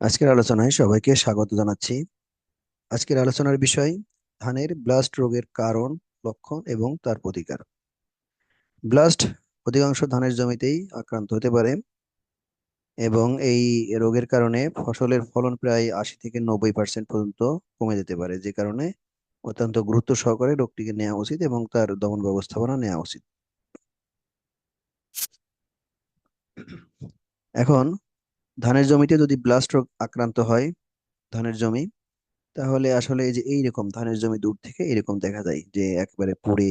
আজকের আলোচনায় সবাইকে স্বাগত জানাচ্ছি। আজকের আলোচনার বিষয়, ধানের ব্লাস্ট রোগের কারণ, লক্ষণ এবং তার প্রতিকার। ব্লাস্ট অধিকাংশ ধানের জমিতেই আক্রান্ত হতে পারে এবং এই রোগের কারণে ফসলের ফলন প্রায় আশি থেকে নব্বই পার্সেন্ট পর্যন্ত কমে যেতে পারে, যে কারণে অত্যন্ত গুরুত্ব সহকারে রোগটিকে নেওয়া উচিত এবং তার দমন ব্যবস্থাপনা নেওয়া উচিত। এখন ধানের জমিতে যদি ব্লাস্ট রোগ আক্রান্ত হয়, ধানের জমি, তাহলে আসলে এই যে এইরকম ধানের জমি দূর থেকে এরকম দেখা যায় যে একবারে পুড়ে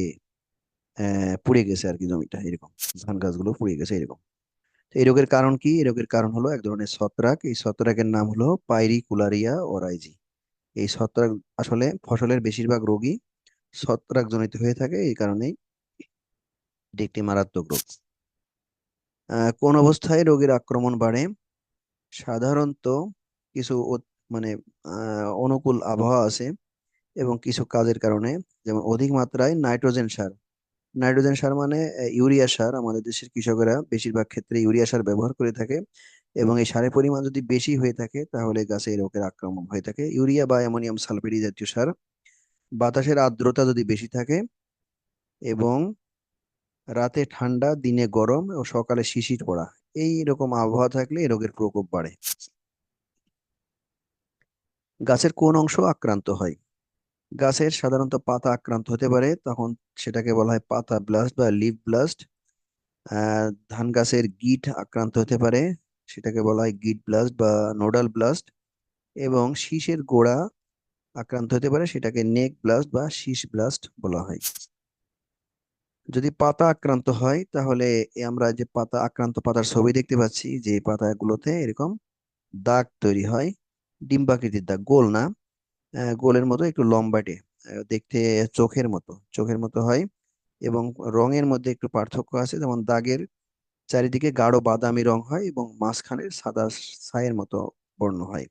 পুড়ে গেছে আর কি জমিটা এরকম ধান গাছগুলো পুড়ে গেছে এরকম এই রোগের কারণ কি? এই রোগের কারণ হলো এক ধরনের ছত্রাক। এই ছত্রাকের নাম হলো পাইরিকুলারিয়া ওরাইজি এই ছত্রাক আসলে ফসলের বেশিরভাগ রোগী ছত্রাক জনিত হয়ে থাকে, এই কারণেই একটি মারাত্মক রোগ। কোন অবস্থায় রোগের আক্রমণ বাড়ে? সাধারণত কিছু মানে অনুকূল আবহাওয়া আছে এবং কিছু কাজের কারণে, যেমন অধিক মাত্রায় নাইট্রোজেন সার। নাইট্রোজেন সার মানে ইউরিয়া সার। আমাদের দেশের কৃষকেরা বেশিরভাগ ক্ষেত্রে ইউরিয়া সার ব্যবহার করে থাকে এবং এই সারের পরিমাণ যদি বেশি হয়ে থাকে, তাহলে গাছে রোগের আক্রমণ হয়ে থাকে। ইউরিয়া বা অ্যামোনিয়াম সালফেট জাতীয় সার। বাতাসের আর্দ্রতা যদি বেশি থাকে এবং রাতে ঠান্ডা, দিনে গরম ও সকালে শিশির পড়া। এই রকম আবহাওয়া থাকলে এই রোগের প্রকোপ বাড়ে। গাছের কোন অংশ আক্রান্ত হয়? গাছের সাধারণত পাতা আক্রান্ত হতে পারে, তখন সেটাকে বলা হয় পাতা ব্লাস্ট বা লিভ ব্লাস্ট। ধান গাছের গিট আক্রান্ত হতে পারে, সেটাকে বলা হয় গিট ব্লাস্ট বা নোডাল ব্লাস্ট। এবং শীষের গোড়া আক্রান্ত হতে পারে, সেটাকে নেক ব্লাস্ট বা শীষ ব্লাস্ট বলা হয়। যদি পাতা আক্রান্ত হয়, তাহলে আমরা যে পাতা, আক্রান্ত পাতার ছবি দেখতে পাচ্ছি, যে পাতাগুলোতে এরকম দাগ তৈরি হয়, ডিম্বাকৃতির দাগ, গোল না গোলের মতো একটু লম্বাটে দেখতে চোখের মতো চোখের মতো হয় এবং রঙের মধ্যে একটু পার্থক্য আছে, যেমন দাগের চারিদিকে গাঢ় বাদামি রং হয় এবং মাঝখানে সাদা ছায়ের মতো বর্ণ হয়।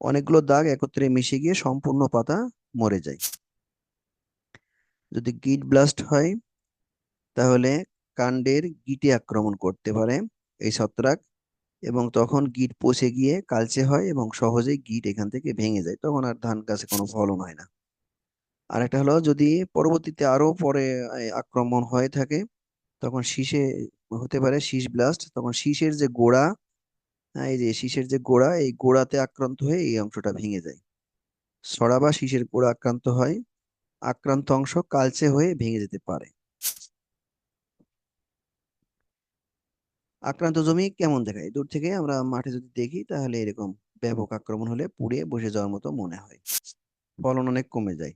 অনেকগুলো দাগ একত্রে মিশে গিয়ে সম্পূর্ণ পাতা মরে যায়। যদি গিট ব্লাস্ট হয় তাহলে কাণ্ডের গিটে আক্রমণ করতে পারে এই ছত্রাক এবং তখন গিট পচে গিয়ে কালচে হয় এবং সহজেই গিট এখান থেকে ভেঙে যায় তখন আর ধান গাছে কোনো ফলন হয় না। আরেকটা হলো যদি পরবর্তীতে আরও পরে আক্রমণ হয়ে থাকে তখন শীষে হতে পারে শীষ ব্লাস্ট তখন শীষের যে গোড়া হ্যাঁ, এই যে শীষের যে গোড়া এই গোড়াতে আক্রান্ত হয়ে এই অংশটা ভেঙে যায়। ছড়া বা শীষের গোড়া আক্রান্ত হয় আক্রান্ত অংশ কালচে হয়ে ভেঙে যেতে পারে। আক্রান্ত জমি কেমন দেখায়? দূর থেকে আমরা মাঠে যদি দেখি, তাহলে এরকম ব্যাপক আক্রমণ হলে পুড়ে বসে যাওয়ার মতো মনে হয়। ফলন অনেক কমে যায়।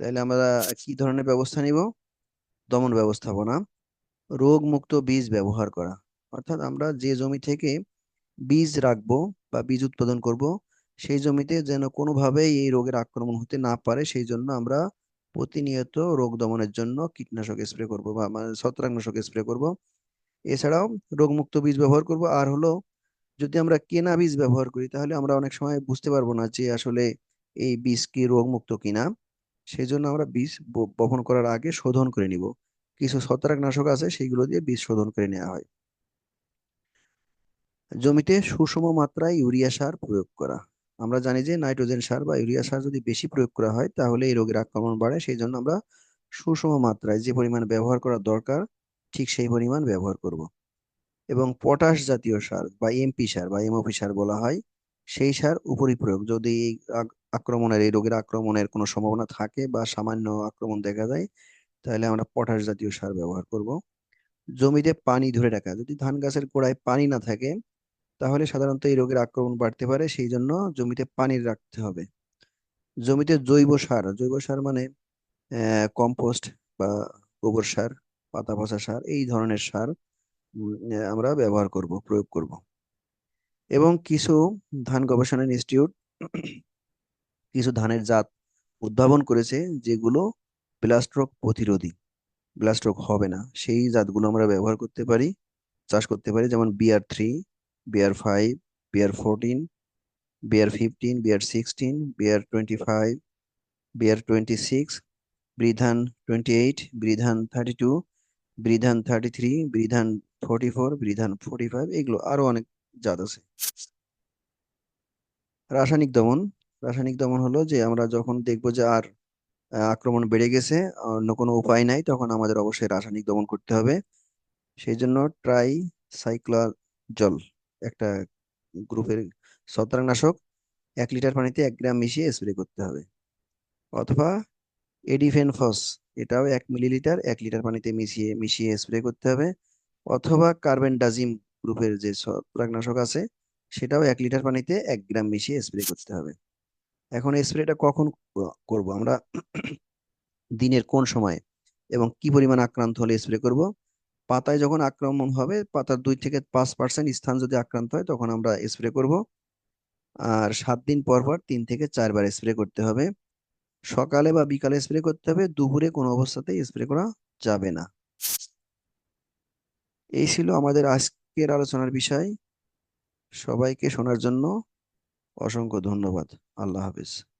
তাহলে আমরা কি ধরনের ব্যবস্থা নিব? দমন ব্যবস্থাপনা রোগ মুক্ত বীজ ব্যবহার করা। অর্থাৎ আমরা যে জমি থেকে বীজ রাখব বা বীজ উৎপাদন করব, সেই জমিতে যেন কোনোভাবেই এই রোগের আক্রমণ হতে না পারে, সেই জন্য আমরা প্রতিনিয়ত রোগ দমনের জন্য কীটনাশক স্প্রে করব বা মানে ছত্রাকনাশক স্প্রে করব। এছাড়াও রোগমুক্ত বীজ ব্যবহার করব। আর হলো, যদি আমরা কেনা বীজ ব্যবহার করি, তাহলে আমরা অনেক সময় বুঝতে পারব না যে আসলে এই বীজ কি রোগমুক্ত কিনা। সেই জন্য আমরা বীজ বপন করার আগে শোধন করে নিব। কিছু ছত্রাকনাশক আছে সেইগুলো দিয়ে বীজ শোধন করে নেওয়া হয়। জমিতে সুষম মাত্রায় ইউরিয়া সার প্রয়োগ করা। আমরা জানি যে নাইট্রোজেন সার বা ইউরিয়া সার যদি বেশি প্রয়োগ করা হয়, তাহলে এই রোগের আক্রমণ বাড়ে। সেই জন্য আমরা সুষম মাত্রায় যে পরিমাণ ব্যবহার করা দরকার ঠিক সেই পরিমাণ ব্যবহার করব। এবং পটাশ জাতীয় সার বা এমপি সার বা এমওপি সার বলা হয়, সেই সার উপরি প্রয়োগ। যদি আক্রমণের, এই রোগের আক্রমণের কোনো সম্ভাবনা থাকে বা সামান্য আক্রমণ দেখা যায় তাহলে আমরা পটাশ জাতীয় সার ব্যবহার করব। জমিতে পানি ধরে রাখা, যদি ধান গাছের গোড়ায় পানি না থাকে, তাহলে সাধারণত এই রোগের আক্রমণ বাড়তে পারে, সেই জন্য জমিতে পানি রাখতে হবে। জমিতে জৈব সার জৈব সার মানে কম্পোস্ট বা গোবর সার পাতা পচা সার, এই ধরনের সার আমরা ব্যবহার করব, প্রয়োগ করব। এবং কিছু ধান গবেষণা ইনস্টিটিউট কিছু ধানের জাত উদ্ভাবন করেছে, যেগুলো ব্লাস্ট্রোক প্রতিরোধী। ব্লাস্ট্রোক হবে না, সেই জাতগুলো আমরা ব্যবহার করতে পারি, চাষ করতে পারি, যেমন BR three BR five BR fourteen BR fifteen BR sixteen BR twenty five BR twenty six ব্রিধান twenty eight ব্রিধান থার্টি টু ব্রিধান থার্টি থ্রি ব্রিধান ফোর্টি ফোর বিধান ফোর্টি ফাইভ এগুলো আরও অনেক জাত আছে। রাসায়নিক দমন রাসায়নিক দমন হলো যে আমরা যখন দেখব যে আর আক্রমণ বেড়ে গেছে, অন্য কোনো উপায় নাই, তখন আমাদের অবশ্যই রাসায়নিক দমন করতে হবে। সেই জন্য ট্রাই সাইক্লার জল একটা গ্রুপের ছত্রাকনাশক, এক লিটার পানিতে এক গ্রাম মিশিয়ে স্প্রে করতে হবে। অথবা এডিফেনফস এটাও এক মিলিলিটার, এক লিটার পানিতে মিশিয়ে মিশিয়ে স্প্রে করতে হবে। অথবা কার্বেন্ডাজিম গ্রুপের যে ছত্রাকনাশক আছে, সেটাও এক লিটার পানিতে এক গ্রাম মিশিয়ে স্প্রে করতে হবে। এখন স্প্রেটা কখন করব? আমরা দিনের কোন সময়ে এবং কি পরিমাণ আক্রান্ত হলে স্প্রে করব? পাতায় যখন আক্রমণ হবে, পাতার দুই থেকে পাঁচ পার্সেন্ট স্থান যদি আক্রান্ত হয়, তখন আমরা স্প্রে করব। আর সাত দিন পর পর তিন থেকে চারবার স্প্রে করতে হবে। সকালে বা বিকালে স্প্রে করতে হবে, দুপুরে কোনো অবস্থাতেই স্প্রে করা যাবে না। এই ছিল আমাদের আজকের আলোচনার বিষয়। সবাইকে শোনার জন্য অসংখ্য ধন্যবাদ। আল্লাহ হাফিজ।